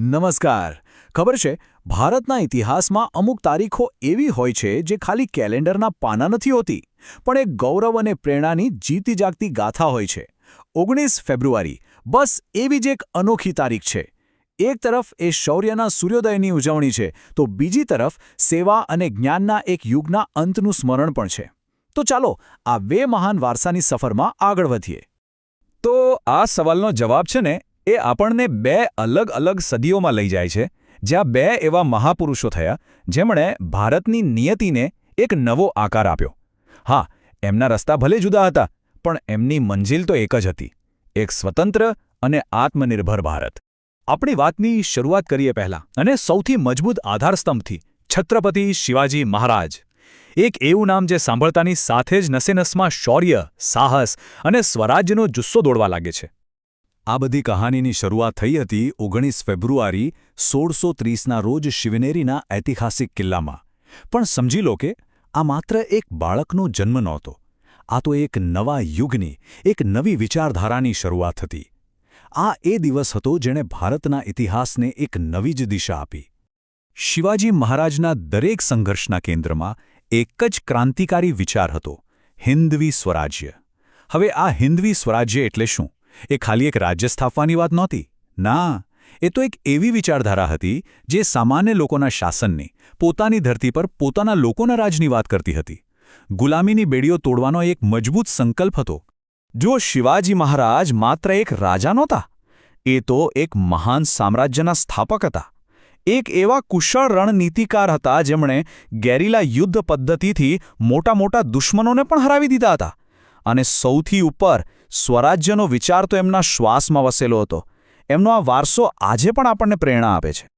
નમસ્કાર. ખબર છે, ભારતના ઇતિહાસમાં અમુક તારીખો એવી હોય છે જે ખાલી કેલેન્ડરના પાના નથી હોતી, પણ એક ગૌરવ અને પ્રેરણાની જીતી જાગતી ગાથા હોય છે. ઓગણીસ ફેબ્રુઆરી, બસ એવી જ એક અનોખી તારીખ છે. એક તરફ એ શૌર્યના સૂર્યોદયની ઉજવણી છે, તો બીજી તરફ સેવા અને જ્ઞાનના એક યુગના અંતનું સ્મરણ પણ છે. તો ચાલો, આ બે મહાન વારસાની સફરમાં આગળ વધીએ. તો આ સવાલનો જવાબ છે ને એ આપણને બે અલગ અલગ સદીઓમાં લઈ જાય છે, જ્યાં બે એવા મહાપુરુષો થયા, જેમણે ભારતની નિયતિને એક નવો આકાર આપ્યો. હા, એમના રસ્તા ભલે જુદા હતા, પણ એમની મંજિલ તો એક જ હતી, એક સ્વતંત્ર અને આત્મનિર્ભર ભારત. આપણી વાતની શરૂઆત કરીએ પહેલાં, અને સૌથી મજબૂત આધારસ્તંભથી, છત્રપતિ શિવાજી મહારાજ. એક એવું નામ જે સાંભળતાની સાથે જ નસેનસમાં શૌર્ય, સાહસ અને સ્વરાજ્યનો જુસ્સો દોડવા લાગે છે. આ બધી કહાનીની શરૂઆત થઈ હતી ઓગણીસ ફેબ્રુઆરી સોળસો ત્રીસના રોજ શિવનેરીના ઐતિહાસિક કિલ્લામાં. પણ સમજી લો કે, આ માત્ર એક બાળકનો જન્મ નહોતો. આ તો એક નવા યુગની, એક નવી વિચારધારાની શરૂઆત હતી. આ એ દિવસ હતો જેણે ભારતના ઇતિહાસને એક નવી જ દિશા આપી. શિવાજી મહારાજના દરેક સંઘર્ષના કેન્દ્રમાં એક જ ક્રાંતિકારી વિચાર હતો, હિન્દવી સ્વરાજ્ય. હવે આ હિન્દવી સ્વરાજ્ય એટલે શું? એ ખાલી એક રાજ્ય સ્થાપવાની વાત નહોતી. ના, એ તો એક એવી વિચારધારા હતી જે સામાન્ય લોકોના શાસનની, પોતાની ધરતી પર પોતાના લોકોના રાજની વાત કરતી હતી. ગુલામીની બેડીઓ તોડવાનો એક મજબૂત સંકલ્પ હતો. જો શિવાજી મહારાજ માત્ર એક રાજા નહોતા. એ તો એક મહાન સામ્રાજ્યના સ્થાપક હતા. એક એવા કુશળ રણનીતિકાર હતા જેમણે ગેરીલા યુદ્ધ પદ્ધતિથી મોટા મોટા દુશ્મનોને પણ હરાવી દીધા હતા. અને સૌથી ઉપર સ્વરાજ્યનો વિચાર તો એમના શ્વાસમાં વસેલો હતો. એમનો આ વારસો આજે પણ આપણને પ્રેરણા આપે છે.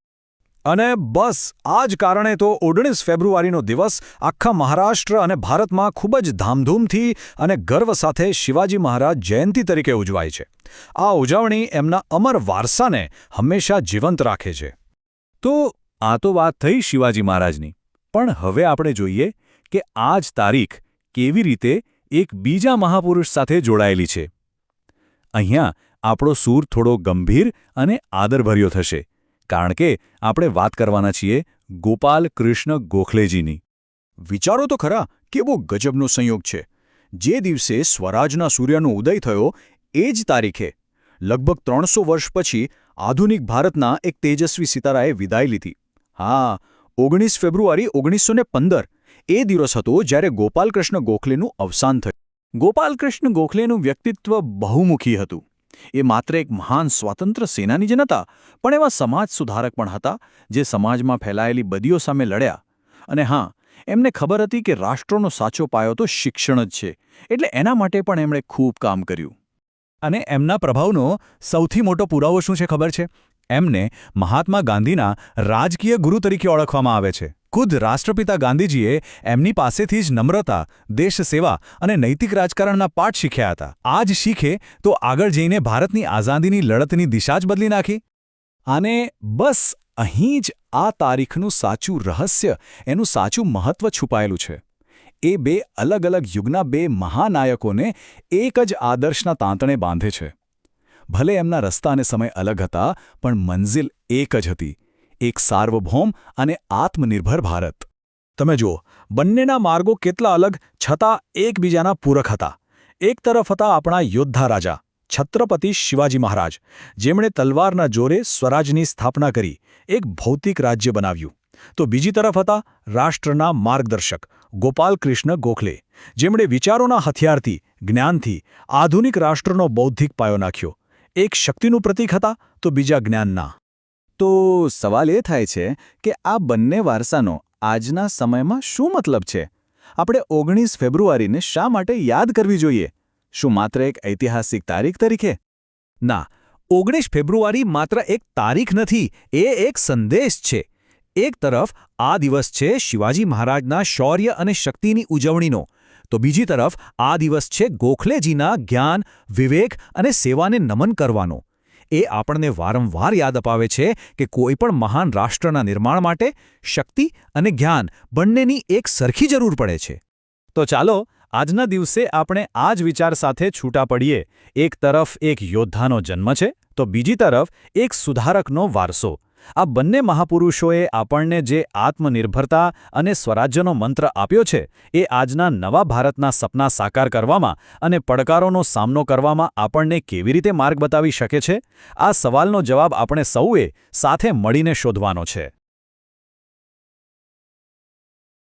અને બસ, આ જ કારણે તો ઓગણીસ ફેબ્રુઆરીનો દિવસ આખા મહારાષ્ટ્ર અને ભારતમાં ખૂબ જ ધામધૂમથી અને ગર્વ સાથે શિવાજી મહારાજ જયંતી તરીકે ઉજવાય છે. આ ઉજવણી એમના અમર વારસાને હંમેશા જીવંત રાખે છે. તો આ તો વાત થઈ શિવાજી મહારાજની. પણ હવે આપણે જોઈએ કે આ જ તારીખ કેવી રીતે એક બીજા મહાપુરુષ સાથે જોડાયેલી છે. અહીંયા આપણો સૂર થોડો ગંભીર અને આદરભર્યો થશે, કારણ કે આપણે વાત કરવાના છીએ ગોપાલ કૃષ્ણ ગોખલેજીની. વિચારો તો ખરા, કેવો ગજબનો સંયોગ છે. જે દિવસે સ્વરાજના સૂર્યનો ઉદય થયો, એ જ તારીખે. લગભગ ત્રણસો વર્ષ પછી આધુનિક ભારતના એક તેજસ્વી સિતારાએ વિદાય લીધી. હા, ઓગણીસ ફેબ્રુઆરી ઓગણીસો પંદર. એ દિવસ હતો જ્યારે ગોપાલકૃષ્ણ ગોખલેનું અવસાન થયું. ગોપાલકૃષ્ણ ગોખલેનું વ્યક્તિત્વ બહુમુખી હતું. એ માત્ર એક મહાન સ્વાતંત્ર્ય સેનાની જ નહોતા પણ એવા સમાજ સુધારક પણ હતા, જે સમાજમાં ફેલાયેલી બદીઓ સામે લડ્યા. અને હા, એમને ખબર હતી કે રાષ્ટ્રોનો સાચો પાયો તો શિક્ષણ જ છે, એટલે એના માટે પણ એમણે ખૂબ કામ કર્યું. અને એમના પ્રભાવનો સૌથી મોટો પુરાવો શું છે ખબર છે? એમને મહાત્મા ગાંધીના રાજકીય ગુરુ તરીકે ઓળખવામાં આવે છે. ખુદ રાષ્ટ્રપિતા ગાંધીજીએ એમની પાસેથી જ નમ્રતા દેશસેવા અને નૈતિક રાજકારણના પાઠ શીખ્યા હતા. આ જ શીખે તો આગળ જઈને ભારતની આઝાદીની લડતની દિશા જ બદલી નાખી. અને બસ અહીં જ આ તારીખનું સાચું રહસ્ય, એનું સાચું મહત્વ છુપાયેલું છે. એ બે અલગ અલગ યુગના બે મહાનાયકોને એક જ આદર્શના તાંતણે બાંધે છે. ભલે એમના રસ્તા અને સમય અલગ હતા, પણ મંઝિલ એક જ હતી. એક સાર્વભૌમ અને આત્મનિર્ભર ભારત. તમે જુઓ, બંનેના માર્ગો કેટલા અલગ, છતાં એકબીજાના પૂરક હતા. એક તરફ હતા આપણા યોદ્ધા રાજા, છત્રપતિ શિવાજી મહારાજ, જેમણે તલવારના જોરે સ્વરાજની સ્થાપના કરી, એક ભૌતિક રાજ્ય બનાવ્યું. તો બીજી તરફ હતા રાષ્ટ્રના માર્ગદર્શક ગોપાલકૃષ્ણ ગોખલે, જેમણે વિચારોના હથિયારથી, જ્ઞાનથી, આધુનિક રાષ્ટ્રનો બૌદ્ધિક પાયો નાખ્યો. એક શક્તિનું પ્રતીક હતા, તો બીજા જ્ઞાનના તો સવાલ એ થાય છે કે આ બંને વારસાનો આજના સમયમાં શું મતલબ છે? આપણે ઓગણીસ ફેબ્રુઆરીને શા માટે યાદ કરવી જોઈએ? શું માત્ર એક ઐતિહાસિક તારીખ તરીકે? ના, ઓગણીસ ફેબ્રુઆરી માત્ર એક તારીખ નથી, એ એક સંદેશ છે. એક તરફ આ દિવસ છે શિવાજી મહારાજના શૌર્ય અને શક્તિની ઉજવણીનો. તો બીજી તરફ, આ દિવસ છે ગોખલેજીના જ્ઞાન, વિવેક અને સેવાને નમન કરવાનો. એ આપણને વારંવાર યાદ અપાવે છે કે કોઈપણ મહાન રાષ્ટ્રના નિર્માણ માટે શક્તિ અને જ્ઞાન બંનેની એક સરખી જરૂર પડે છે. તો ચાલો, આજના દિવસે આપણે આ જ વિચાર સાથે છૂટા પડીએ. એક તરફ એક યોદ્ધાનો જન્મ છે, તો બીજી તરફ એક સુધારકનો વારસો. આ બંને મહાપુરુષોએ આપણને જે આત્મનિર્ભરતા અને સ્વરાજ્યનો મંત્ર આપ્યો છે, એ આજના નવા ભારતના સપના સાકાર કરવામાં અને પડકારોનો સામનો કરવામાં આપણને કેવી રીતે માર્ગ બતાવી શકે છે? આ સવાલનો જવાબ આપણે સૌએ સાથે મળીને શોધવાનો છે.